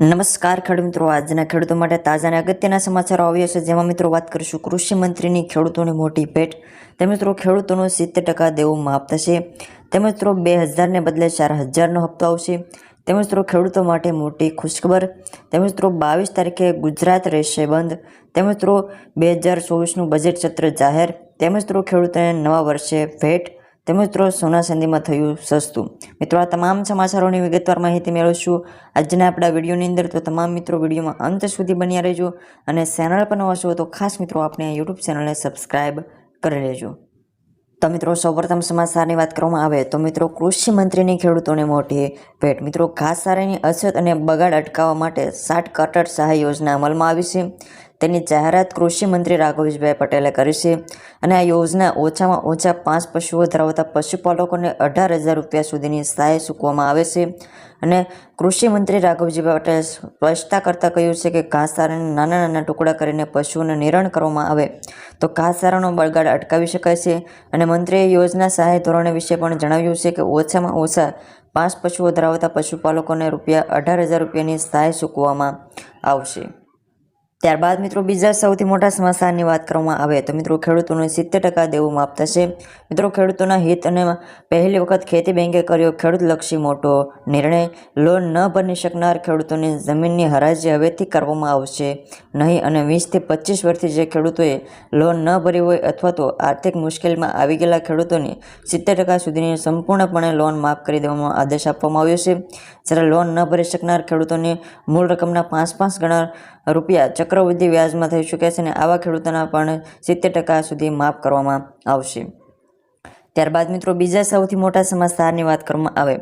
નમસ્કાર ખેડૂત મિત્રો. આજના ખેડૂતો માટે તાજા અને અગત્યના સમાચારો આવ્યા છે. જેમાં મિત્રો વાત કરીશું કૃષિ મંત્રીની ખેડૂતોની મોટી ભેટ. તેમજ મિત્રો ખેડૂતોનું સિત્તેર ટકા દેવું માફ થશે. તેમજ મિત્રો બે હજારને બદલે ચાર હજારનો હપ્તો આવશે. તેમજ મિત્રો ખેડૂતો માટે મોટી ખુશખબર. તેમજ મિત્રો બાવીસ તારીખે ગુજરાત રહેશે બંધ. તેમજ મિત્રો બે હજાર ચોવીસનું બજેટ સત્ર જાહેર. તેમજ મિત્રો ખેડૂતોને નવા વર્ષે ભેટ. તેમજ મિત્રો સોના ચાંદીમાં થયું સસ્તું. મિત્રો, આ તમામ સમાચારોની વિગતવાર માહિતી મેળવશું. આજના આપણા વિડીયોની અંદર તો તમામ મિત્રો વિડીયોમાં અંત સુધી બન્યા રહેજો અને ચેનલ પર નવા છો તો ખાસ મિત્રો આપણે યુટ્યુબ ચેનલને સબસ્ક્રાઈબ કરી લેજો. તો મિત્રો, સૌપ્રથમ સમાચારની વાત કરવામાં આવે તો મિત્રો, કૃષિ મંત્રીની ખેડૂતોને મોટી ભેટ. મિત્રો, ઘાસચારાની અછત અને બગાડ અટકાવવા માટે સાઠ કટર સહાય યોજના અમલમાં આવી છે. તેની જાહેરાત કૃષિ મંત્રી રાઘવેશભાઈ પટેલે કરી છે. અને આ યોજના ઓછામાં ઓછા પાંચ પશુઓ ધરાવતા પશુપાલકોને અઢાર હજાર રૂપિયા સુધીની સહાય ચૂકવવામાં આવે છે. અને કૃષિમંત્રી રાઘવજીભાઈ પટેલે સ્પષ્ટતા કરતાં કહ્યું છે કે ઘાસચારાને નાના નાના ટુકડા કરીને પશુઓને નિરણ કરવામાં આવે તો ઘાસચારાનો બળગાડ અટકાવી શકાય છે. અને મંત્રીએ યોજના સહાય ધોરણે વિશે પણ જણાવ્યું છે કે ઓછામાં ઓછા પાંચ પશુઓ ધરાવતા પશુપાલકોને રૂપિયા અઢાર હજાર રૂપિયાની સહાય ચૂકવવામાં આવશે. ત્યારબાદ મિત્રો બીજા સૌથી મોટા સમાચારની વાત કરવામાં આવે તો મિત્રો ખેડૂતોને સિત્તેર ટકા દેવું માફ થશે. મિત્રો ખેડૂતોના હિત અને પહેલી વખત ખેતી બેંકે કર્યો ખેડૂતલક્ષી મોટો નિર્ણય. લોન ન ભરી શકનાર ખેડૂતોની જમીનની હરાજી હવેથી કરવામાં આવશે. નહીં અને વીસથી પચીસ વર્ષથી જે ખેડૂતોએ લોન ન ભરી હોય અથવા તો આર્થિક મુશ્કેલીમાં આવી ગયેલા ખેડૂતોને સિત્તેર ટકા સુધીની સંપૂર્ણપણે લોન માફ કરી દેવામાં આદેશ આપવામાં આવ્યો છે. જ્યારે લોન ન ભરી શકનાર ખેડૂતોને મૂળ રકમના પાંચ પાંચ ગણા રૂપિયા ચક્રવૃદ્ધિ વ્યાજમાં થઈ શકે છે અને આવા ખેડૂતોના પણ સિત્તેર ટકા સુધી માફ કરવામાં આવશે. ત્યારબાદ મિત્રો બીજા સૌથી મોટા સમાચારની વાત કરવામાં આવે.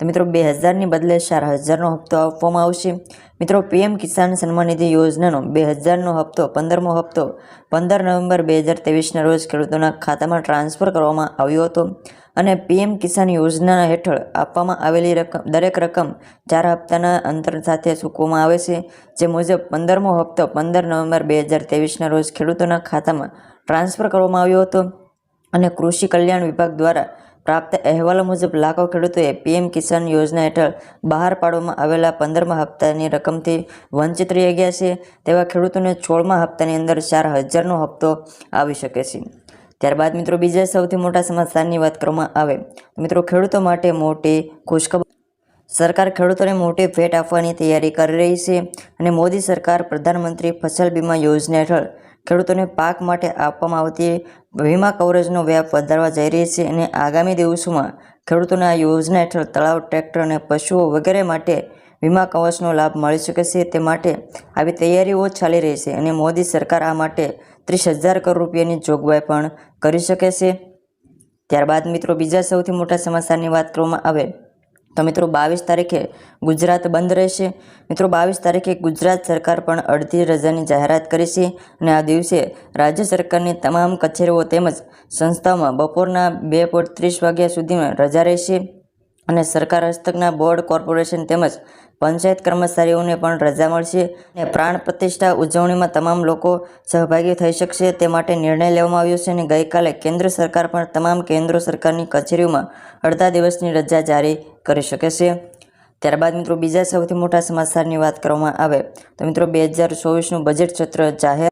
તો મિત્રો બે હજારની બદલે ચાર હજારનો હપ્તો આપવામાં આવશે. મિત્રો પીએમ કિસાન સન્માન નિધિ યોજનાનો બે હજારનો હપ્તો, પંદરમો હપ્તો, પંદર નવેમ્બર બે હજાર ત્રેવીસના રોજ ખેડૂતોના ખાતામાં ટ્રાન્સફર કરવામાં આવ્યો હતો અને પીએમ કિસાન યોજના હેઠળ આપવામાં આવેલી રકમ, દરેક રકમ ચાર હપ્તાના અંતર સાથે ચૂકવવામાં આવે છે. જે મુજબ પંદરમો હપ્તો, પંદર નવેમ્બર બે હજાર તેવીસના રોજ ખેડૂતોના ખાતામાં ટ્રાન્સફર કરવામાં આવ્યો હતો અને કૃષિ કલ્યાણ વિભાગ દ્વારા પ્રાપ્ત અહેવાલો મુજબ, લાખો ખેડૂતોએ પીએમ કિસાન યોજના હેઠળ બહાર પાડવામાં આવેલા પંદરમા હપ્તાની રકમથી વંચિત રહી ગયા છે. તેવા ખેડૂતોને સોળમા હપ્તાની અંદર ચાર હજારનો હપ્તો આવી શકે છે. ત્યારબાદ મિત્રો, બીજા સૌથી મોટા સમાચારની વાત કરવામાં આવે મિત્રો, ખેડૂતો માટે મોટી ખુશખબર. સરકાર ખેડૂતોને મોટી ભેટ આપવાની તૈયારી કરી રહી છે અને મોદી સરકાર પ્રધાનમંત્રી ફસલ બીમા યોજના હેઠળ ખેડૂતોને પાક માટે આપવામાં આવતી વીમા કવરેજનો વ્યાપ વધારવા જઈ રહી છે અને આગામી દિવસોમાં ખેડૂતોને આ યોજના હેઠળ તળાવ, ટ્રેક્ટર અને પશુઓ વગેરે માટે વીમા કવચનો લાભ મળી શકે છે. તે માટે આવી તૈયારીઓ ચાલી રહી છે અને મોદી સરકાર આ માટે ત્રીસ હજાર કરોડ રૂપિયાની જોગવાઈ પણ કરી શકે છે. ત્યારબાદ મિત્રો બીજા સૌથી મોટા સમાચારની વાત કરવામાં આવે તો મિત્રો બાવીસ તારીખે ગુજરાત બંધ રહેશે. મિત્રો બાવીસ તારીખે ગુજરાત સરકાર પણ અડધી રજાની જાહેરાત કરી છે અને આ દિવસે રાજ્ય સરકારની તમામ કચેરીઓ તેમજ સંસ્થાઓમાં બપોરના બે પોઈન્ટ ત્રીસ વાગ્યા સુધીમાં રજા રહેશે. અને સરકાર હસ્તકના બોર્ડ, કોર્પોરેશન તેમજ પંચાયત કર્મચારીઓને પણ રજા મળશે અને પ્રાણ પ્રતિષ્ઠા ઉજવણીમાં તમામ લોકો સહભાગી થઈ શકશે. તે માટે નિર્ણય લેવામાં આવ્યો છે અને ગઈકાલે કેન્દ્ર સરકાર પણ તમામ કેન્દ્ર સરકારની કચેરીઓમાં અડધા દિવસની રજા જારી કરી શકે છે. ત્યારબાદ મિત્રો બીજા સૌથી મોટા સમાચારની વાત કરવામાં આવે તો મિત્રો બે હજાર ચોવીસનું બજેટ સત્ર જાહેર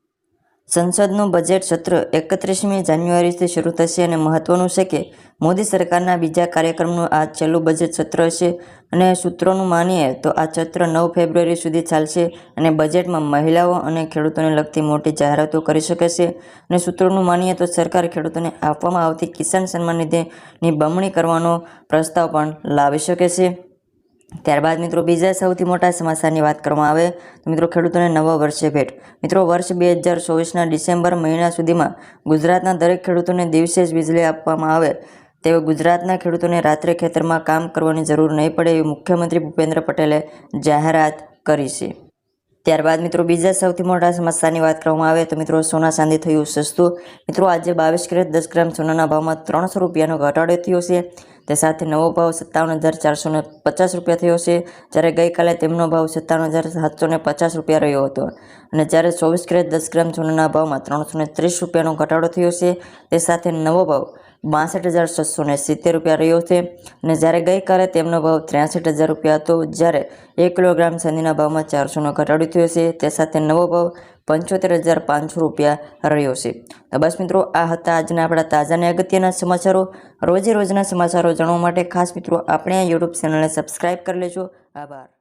સંસદનું બજેટ સત્ર એકત્રીસમી જાન્યુઆરીથી શરૂ થશે અને મહત્વનું છે કે મોદી સરકારના બીજા કાર્યક્રમનું આ છેલ્લું બજેટ સત્ર હશે અને સૂત્રોનું માનીએ તો આ સત્ર નવ ફેબ્રુઆરી સુધી ચાલશે અને બજેટમાં મહિલાઓ અને ખેડૂતોને લગતી મોટી જાહેરાતો કરી શકે છે. અને સૂત્રોનું માનીએ તો સરકાર ખેડૂતોને આપવામાં આવતી કિસાન સન્માન નિધિની બમણી કરવાનો પ્રસ્તાવ પણ લાવી શકે છે. ત્યારબાદ મિત્રો બીજા સૌથી મોટા સમાચારની વાત કરવામાં આવે, તો મિત્રો ખેડૂતોને નવા વર્ષે ભેટ. મિત્રો વર્ષ બે હજાર ચોવીસના ડિસેમ્બર મહિના સુધીમાં ગુજરાતના દરેક ખેડૂતોને દિવસે જ વીજળી આપવામાં આવે, તેઓ ગુજરાતના ખેડૂતોને રાત્રે ખેતરમાં કામ કરવાની જરૂર નહીં પડે એવી મુખ્યમંત્રી ભૂપેન્દ્ર પટેલે જાહેરાત કરી છે. ત્યારબાદ મિત્રો બીજા સૌથી મોટા સમસ્યાની વાત કરવામાં આવે, તો મિત્રો સોના ચાંદી થયું સસ્તું. મિત્રો આજે બાવીસ કેરેટ દસ ગ્રામ સોનાના ભાવમાં ત્રણસો રૂપિયાનો ઘટાડો થયો છે. તે સાથે નવો ભાવ સત્તાવન હજાર ચારસો પચાસ રૂપિયા થયો છે, જ્યારે ગઈકાલે તેમનો ભાવ સત્તાવન હજાર સાતસો પચાસ રૂપિયા રહ્યો હતો. અને જ્યારે ચોવીસ કેરેટ દસ ગ્રામ સોનાના ભાવમાં ત્રણસો ત્રીસ રૂપિયાનો ઘટાડો થયો છે, તે સાથે નવો ભાવ બાસઠ હજાર છસો ને સિત્તેર રૂપિયા રહ્યો છે. અને જ્યારે ગઈકાલે તેમનો ભાવ ત્રેસઠ હજાર રૂપિયા હતો, જ્યારે એક કિલોગ્રામ ચાંદીના ભાવમાં ચારસોનો ઘટાડો થયો છે. તે સાથે નવો ભાવ પંચોતેર હજાર પાંચસો રૂપિયા રહ્યો છે. તો બસ મિત્રો, આ હતા આજના આપણા તાજા અને અગત્યના સમાચારો. રોજે રોજના સમાચારો જાણવા માટે ખાસ મિત્રો, આપણે આ યુટ્યુબ ચેનલને સબસ્ક્રાઈબ કરી લેજો. આભાર.